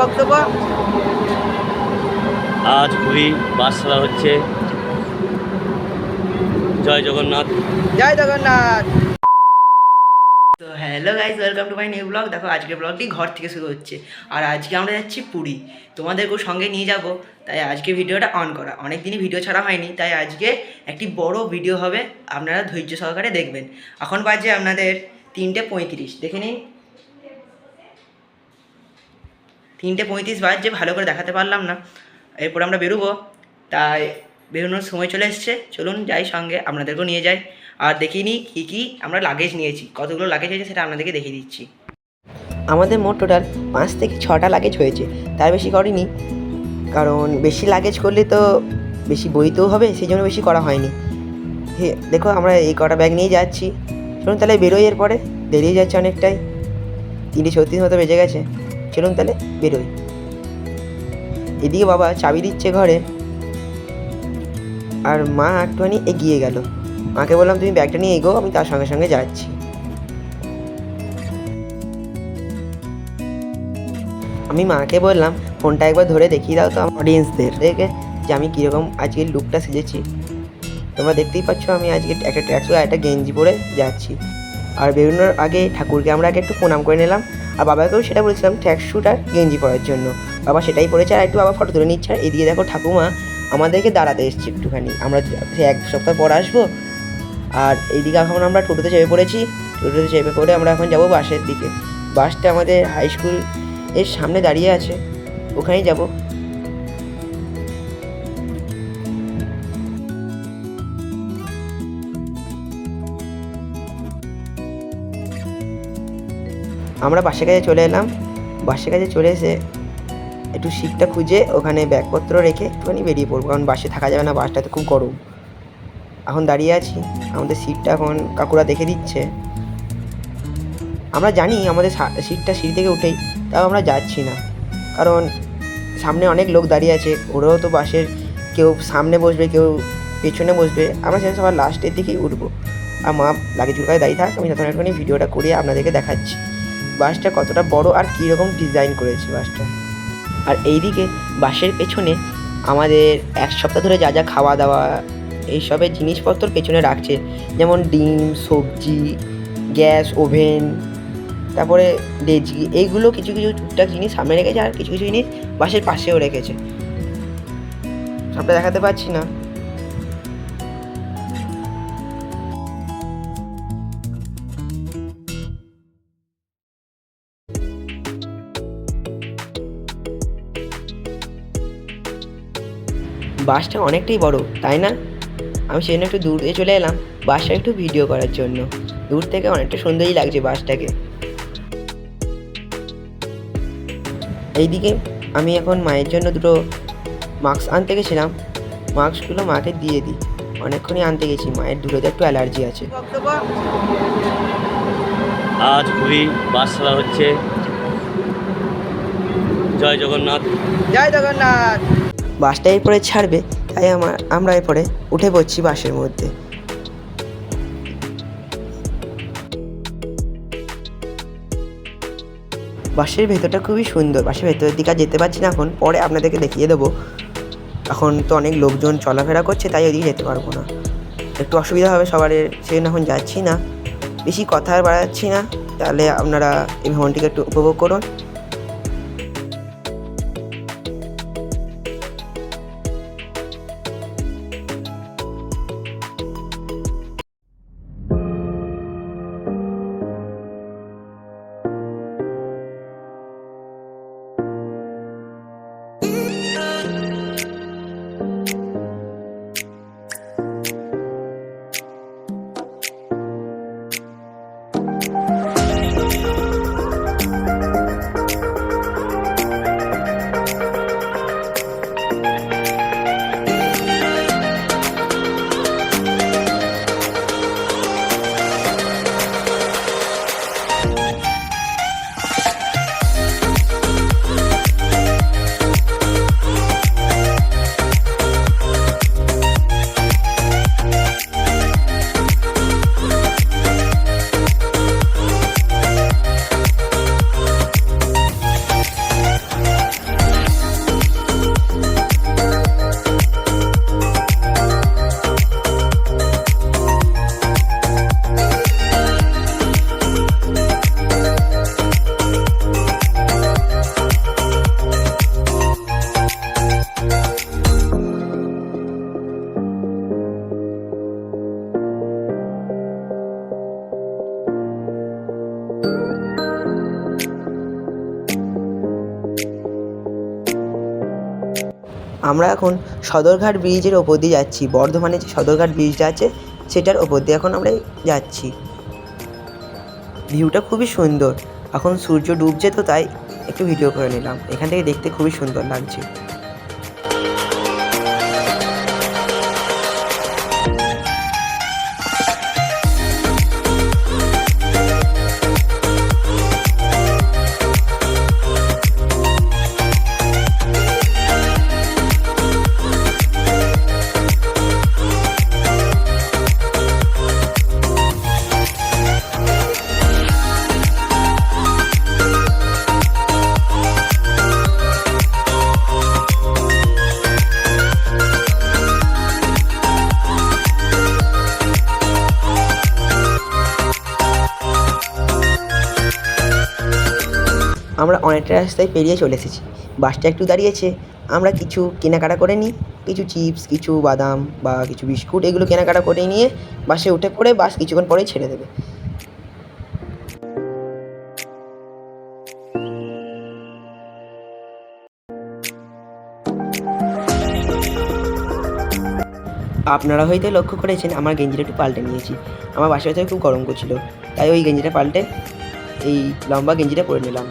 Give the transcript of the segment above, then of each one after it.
বক্তব্য? আজ পুরী বাস হচ্ছে। জয় জগন্নাথ। জয় জগন্নাথ। তো hello guys welcome to my new vlog দেখো আজকের ব্লগটি ঘর থেকে শুরু হচ্ছে। আর আজকে আমরা যাচ্ছি পুরী। তোমাদেরকেও সঙ্গে নিয়ে যাব। তাই আজকে ভিডিওটা অন করা। অনেক দিনই ভিডিও ছাড়া হয়নি। তাই আজকে একটি বড় ভিডিও হবে। আপনারা ধৈর্য সহকারে দেখবেন। এখন বাজে আপনাদের তিনটে পঁয়ত্রিশ। দেখে নিন। তিনটে পঁয়ত্রিশ বাজছে ভালো করে দেখাতে পারলাম না। এরপর আমরা বেরোবো। তাই বেরোনোর সময় চলে এসছে। চলুন যাই সঙ্গে, আপনাদেরকেও নিয়ে যাই। আর দেখিয়ে নিই কী কী আমরা লাগেজ নিয়েছি। কতগুলো লাগেজ হয়েছে সেটা আপনাদেরকে দেখিয়ে দিচ্ছি। আমাদের মোট টোটাল পাঁচ থেকে ছটা লাগেজ হয়েছে। তার বেশি করিনি। কারণ বেশি লাগেজ করলে তো বেশি বইতেও হবে সেই জন্য বেশি করা হয়নি। হে, দেখো আমরা এই কটা ব্যাগ নিয়ে যাচ্ছি। চলুন তাহলে বেরোই এরপরে। দেরি হয়ে যাচ্ছে অনেকটাই। তিনটে ছত্রিশ মতো বেজে গেছে। চলুন তাহলে বেরোই। এদিকে বাবা চাবি দিচ্ছে ঘরে। আর মা একটুখানি এগিয়ে গেল। মাকে বললাম তুমি ব্যাগটা নিয়ে এগো আমি তার সঙ্গে সঙ্গে যাচ্ছি। আমি মাকে বললাম ফোনটা একবার ধরে দেখিয়ে দাও তো আমার অডিয়েন্সদের দেখে যে আমি কীরকম আজকের লুকটা সেজেছি। তোমরা দেখতেই পাচ্ছ আমি আজকে একটা ট্র্যাকসুট আর একটা গেঞ্জি পরে যাচ্ছি। আর বেরোনোর আগে ঠাকুরকে আমরা আগে একটু প্রণাম করে নিলাম। আর বাবাকেও সেটা বলেছিলাম ট্র্যাকস্যুট আর গেঞ্জি পরার জন্য। বাবা সেটাই পরেছে আর একটু বাবা ফটো তুলে নিচ্ছে। আর এদিকে দেখো ঠাকুমা, আমাদেরকে দাঁড়াতে এসছে একটুখানি। আমরা এক সপ্তাহ পর আসব। আর এইদিকে এখন আমরা টোটোতে চেপে পড়েছি। টোটোতে চেপে পড়ে আমরা এখন যাব বাসের দিকে। বাসটা আমাদের হাই স্কুলের সামনে দাঁড়িয়ে আছে। ওখানেই যাব। আমরা বাসের কাছে চলে এলাম। বাসের কাছে চলে এসে একটু সিটটা খুঁজে ওখানে ব্যাগপত্র রেখে একটুখানি বেরিয়ে পড়ব। কারণ বাসে থাকা যাবে না বাসটাতে খুব গরম। এখন দাঁড়িয়ে আছি। আমাদের সিটটা এখন কাকুরা দেখে দিচ্ছে। আমরা জানি আমাদের সিটটা সিঁড়ি থেকে উঠেই তাও আমরা যাচ্ছি না। কারণ সামনে অনেক লোক দাঁড়িয়ে আছে। ওরাও তো বাসের কেউ সামনে বসবে, কেউ পেছনে বসবে। আমরা সেখানে সবার লাস্টের দিকেই উঠবো। আর মা লাগেজগুলো দাঁড়িয়ে থাক, আমি তখন একটুখানি ভিডিওটা করিয়ে আপনাদেরকে দেখাচ্ছি। বাসটা কতটা বড় আর কীরকম ডিজাইন করেছে বাসটা আর এইদিকে বাসের পেছনে আমাদের এক সপ্তাহ ধরে যা যা খাওয়া দাওয়া, এইসবের জিনিসপত্র পেছনে রাখছে। যেমন ডিম, সবজি, গ্যাস, ওভেন, তারপরে ডেজি এইগুলো কিছু কিছু টুকটাক জিনিস সামনে রেখেছে আর কিছু কিছু জিনিস বাসের পাশেও রেখেছে। সবটা দেখাতে পারছি না। বাসটা অনেকটাই বড় তাই না? আমি সেজন্য একটু দূরে চলে এলাম বাসটা একটু ভিডিও করার জন্য। দূর থেকে অনেকটা সুন্দরই লাগছে বাসটাকে। এইদিকে আমি এখন মায়ের জন্য দুটো মাস্ক আনতে গেছিলাম। মাস্কগুলো মাকে দিয়ে দিই। অনেকক্ষণই আনতে গেছি মায়ের দুটোতে একটু অ্যালার্জি আছে। আজ পুরী বাস ছাড়া হচ্ছে। জয় জগন্নাথ। জয় জগন্নাথ। বাসটা এরপরে ছাড়বে, তাই আমার আমরা এরপরে উঠে পড়ছি বাসের মধ্যে। বাসের ভেতরটা খুবই সুন্দর, বাসের ভেতরের দিকে যেতে পারছি না এখন, পরে আপনাদেরকে দেখিয়ে দেবো। এখন তো অনেক লোকজন চলাফেরা করছে, তাই ওদিকে যেতে পারব না। একটু অসুবিধা হবে সবার জন্য এখন যাচ্ছি না। বেশি কথা বাড়াচ্ছি না, তাহলে আপনারা এই ভ্রমণটিকে একটু উপভোগ করুন। আমরা এখন সদরঘাট ব্রিজের ওপর দিয়ে যাচ্ছি। বর্ধমানে যে সদরঘাট ব্রিজটা আছে, সেটার ওপর দিয়ে এখন আমরা যাচ্ছি। ভিউটা খুবই সুন্দর। এখন সূর্য ডুবছে তো তাই একটু ভিডিও করে নিলাম। এখান থেকে দেখতে খুবই সুন্দর লাগছে। আমরা অনেকটা রাস্তায় পেরিয়ে চলে এসেছি। বাসটা একটু দাঁড়িয়েছে। আমরা কিছু কেনাকাটা করে নিই। কিছু চিপস কিছু বাদাম বা কিছু বিস্কুট এগুলো কেনাকাটা করে নিয়ে বাসে উঠে পড়ে বাস কিছুক্ষণ পরেই ছেড়ে দেবে। আপনারা হয়তো লক্ষ্য করেছেন, আমার গেঞ্জিটা একটু পাল্টে নিয়েছি। আমার ভেতরে খুব গরম করছিল। তাই ওই গেঞ্জিটা পাল্টে এই লম্বা গেঞ্জিটা পরে নিলাম।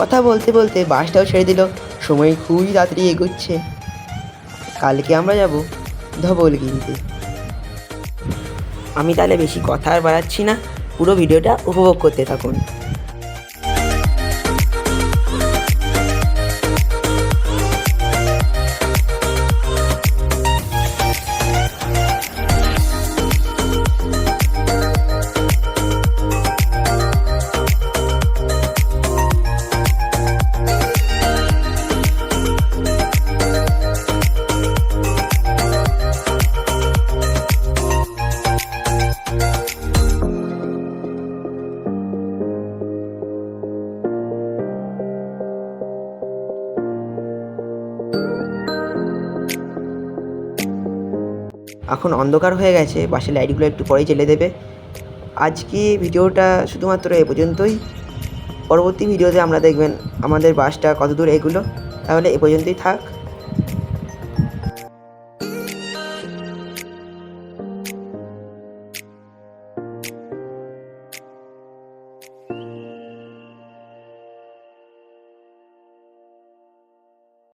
কথা বলতে বলতে বাসটাও ছেড়ে দিল। সময় খুবই তাড়াতাড়ি এগোচ্ছে। কালকে আমরা যাব ধবল কিনতে আমি তাহলে বেশি কথা আর বাড়াচ্ছি না। পুরো ভিডিওটা উপভোগ করতে থাকুন। এখন অন্ধকার হয়ে গেছে, বাসের লাইটগুলো একটু পরেই জ্বেলে দেবে। আজকে ভিডিওটা শুধুমাত্র এ পর্যন্তই। পরবর্তী ভিডিওতে আমরা দেখবেন আমাদের বাসটা কত দূর এগুলো। তাহলে এ পর্যন্তই থাক।